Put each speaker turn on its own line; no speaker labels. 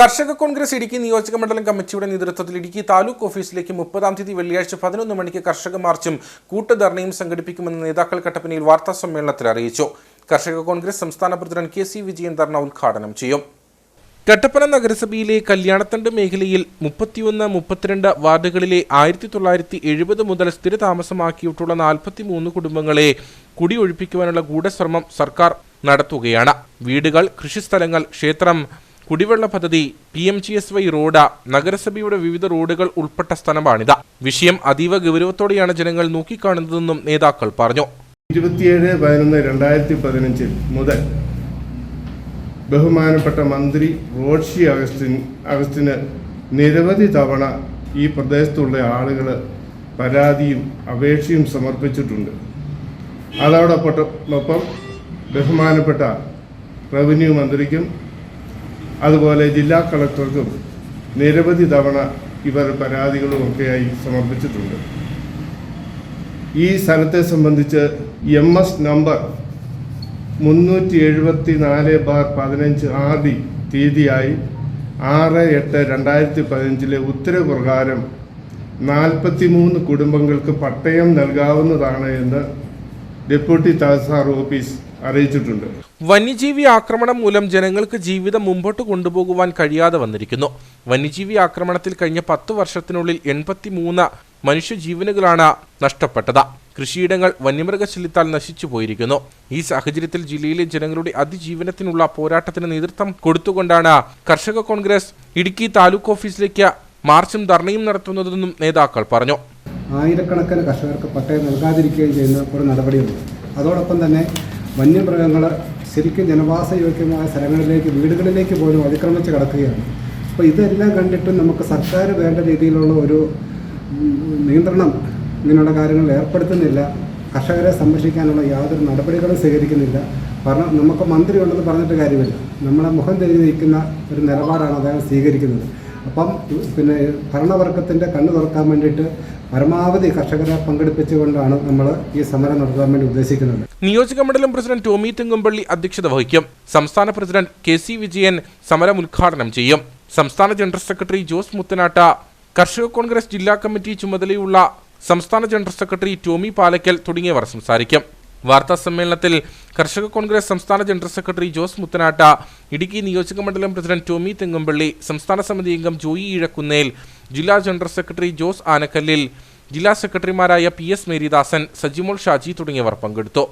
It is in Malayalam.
കർഷക കോൺഗ്രസ് ഇടുക്കി നിയോജക മണ്ഡലം കമ്മിറ്റിയുടെ നേതൃത്വത്തിൽ ഇടുക്കി താലൂക്ക് ഓഫീസിലേക്ക് മുപ്പതാം തീയതി വെള്ളിയാഴ്ച പതിനൊന്ന് മണിക്ക് കർഷക മാർച്ചും കൂട്ടുധർണയും സംഘടിപ്പിക്കുമെന്ന് നേതാക്കൾ കട്ടപ്പനയിൽ വാർത്താ സമ്മേളനത്തിൽ അറിയിച്ചു. കർഷക കോൺഗ്രസ് സംസ്ഥാന president K C Vijayan dharna ഉദ്ഘാടനം ചെയ്യും. കട്ടപ്പന നഗരസഭയിലെ കല്യാണത്തണ്ട് മേഖലയിൽ മുപ്പത്തിയൊന്ന് മുപ്പത്തിരണ്ട് വാർഡുകളിലെ ആയിരത്തി തൊള്ളായിരത്തി എഴുപത് മുതൽ സ്ഥിരതാമസമാക്കിയിട്ടുള്ള നാൽപ്പത്തി മൂന്ന് കുടുംബങ്ങളെ കുടിയൊഴിപ്പിക്കുവാനുള്ള ഗൂഢശ്രമം സർക്കാർ നടത്തുകയാണ്. വീടുകൾ കൃഷിസ്ഥലങ്ങൾ ക്ഷേത്രം കുടിവെള്ള പദ്ധതി P M G S Y road നഗരസഭയുടെ വിവിധ റോഡുകൾ ഉൾപ്പെട്ട സ്ഥലമാണിത്. വിഷയം അതീവ ഗൗരവത്തോടെയാണ് ജനങ്ങൾ നോക്കിക്കാണുന്നതെന്നും നേതാക്കൾ പറഞ്ഞു.
ഇരുപത്തിയേഴ് പതിനൊന്ന് രണ്ടായിരത്തി പതിനഞ്ചിൽ മുതൽ ബഹുമാനപ്പെട്ട മന്ത്രി റോഷി അഗസ്റ്റിൻ അഗസ്റ്റിന് നിരവധി തവണ ഈ പ്രദേശത്തുള്ള ആളുകൾ പരാതിയും അപേക്ഷയും സമർപ്പിച്ചിട്ടുണ്ട്. അതോടൊപ്പം ബഹുമാനപ്പെട്ട റവന്യൂ മന്ത്രിക്കും അതുപോലെ ജില്ലാ കളക്ടർക്കും നിരവധി തവണ ഇവർ പരാതികളും ഒക്കെയായി സമർപ്പിച്ചിട്ടുണ്ട്. ഈ സ്ഥലത്തെ സംബന്ധിച്ച് എം എസ് നമ്പർ മുന്നൂറ്റി എഴുപത്തി നാല് ബാർ പതിനഞ്ച് ഡി തീയതിയായി ആറ് എട്ട് രണ്ടായിരത്തി പതിനഞ്ചിലെ ഉത്തരവ് പ്രകാരം നാൽപ്പത്തി മൂന്ന് കുടുംബങ്ങൾക്ക് പട്ടയം നൽകാവുന്നതാണ് എന്ന് ഡെപ്യൂട്ടി തഹസാർ ഓഫീസ് അറിയിച്ചിട്ടുണ്ട്.
വന്യജീവി ആക്രമണം മൂലം ജനങ്ങൾക്ക് ജീവിതം മുമ്പോട്ട് കൊണ്ടുപോകുവാൻ കഴിയാതെ വന്നിരിക്കുന്നു. വന്യജീവി ആക്രമണത്തിൽ കഴിഞ്ഞ പത്ത് വർഷത്തിനുള്ളിൽ എൺപത്തിമൂന്ന് മനുഷ്യജീവനുകളാണ് നഷ്ടപ്പെട്ടത്. കൃഷിയിടങ്ങൾ വന്യമൃഗശല്യത്താൽ നശിച്ചു പോയിരിക്കുന്നു. ഈ സാഹചര്യത്തിൽ ജില്ലയിലെ ജനങ്ങളുടെ അതിജീവനത്തിനുള്ള പോരാട്ടത്തിന് നേതൃത്വം കൊടുത്തുകൊണ്ടാണ് കർഷക കോൺഗ്രസ് ഇടുക്കി താലൂക്ക് ഓഫീസിലേക്ക് മാർച്ചും ധർണയും നടത്തുന്നതെന്നും നേതാക്കൾ പറഞ്ഞു.
ആയിരക്കണക്കിന് കർഷകർക്ക് പട്ടയം നൽകാതിരിക്കുകയും ചെയ്യുന്ന ഒരു നടപടിയുണ്ട്. അതോടൊപ്പം തന്നെ വന്യമൃഗങ്ങൾ ശരിക്കും ജനവാസയോഗ്യമായ സ്ഥലങ്ങളിലേക്ക് വീടുകളിലേക്ക് പോലും അതിക്രമിച്ച് കിടക്കുകയാണ്. അപ്പോൾ ഇതെല്ലാം കണ്ടിട്ടും നമുക്ക് സർക്കാർ വേണ്ട രീതിയിലുള്ള ഒരു നിയന്ത്രണം ഇങ്ങനെയുള്ള കാര്യങ്ങൾ ഏർപ്പെടുത്തുന്നില്ല. കർഷകരെ സംരക്ഷിക്കാനുള്ള യാതൊരു നടപടികളും സ്വീകരിക്കുന്നില്ല. കാരണം നമുക്ക് മന്ത്രി ഉണ്ടെന്ന് പറഞ്ഞിട്ട് കാര്യമില്ല. നമ്മളെ മുഖം തിരിഞ്ഞ് നിൽക്കുന്ന ഒരു നിലപാടാണ് അദ്ദേഹം സ്വീകരിക്കുന്നത്. അപ്പം പിന്നെ ഭരണവർഗത്തിന്റെ കണ്ണു തുറക്കാൻ വേണ്ടിയിട്ട് പരമാവധി കർഷകരെ പങ്കെടുപ്പിച്ചുകൊണ്ടാണ് നമ്മൾ ഈ സമരം നടത്താൻ വേണ്ടി ഉദ്ദേശിക്കുന്നത്.
നിയോജക മണ്ഡലം പ്രസിഡന്റ് ടോമി തെങ്ങുംപള്ളി അധ്യക്ഷത വഹിക്കും. സംസ്ഥാന പ്രസിഡന്റ് കെ സി വിജയൻ സമരം ഉദ്ഘാടനം ചെയ്യും. സംസ്ഥാന ജനറൽ സെക്രട്ടറി ജോസ് മുത്തനാട്ട കർഷക കോൺഗ്രസ് ജില്ലാ കമ്മിറ്റി ചുമതലയുള്ള സംസ്ഥാന ജനറൽ സെക്രട്ടറി ടോമി പാലക്കൽ തുടങ്ങിയവർ സംസാരിക്കും. വാർത്താ സമ്മേളനത്തിൽ കർഷക കോൺഗ്രസ് സംസ്ഥാന ജനറൽ സെക്രട്ടറി ജോസ് മുത്തനാട്ട ഇടുക്കി നിയോജക മണ്ഡലം പ്രസിഡന്റ് ടോമി തെങ്ങുംപള്ളി സംസ്ഥാന സമിതി അംഗം ജോയി ഇഴക്കുന്നേൽ ജില്ലാ ജനറൽ സെക്രട്ടറി ജോസ് ആനക്കല്ലിൽ ജില്ലാ സെക്രട്ടറിമാരായ പി എസ് മേരിദാസൻ സജിമോൾ ഷാജി തുടങ്ങിയവർ പങ്കെടുത്തു.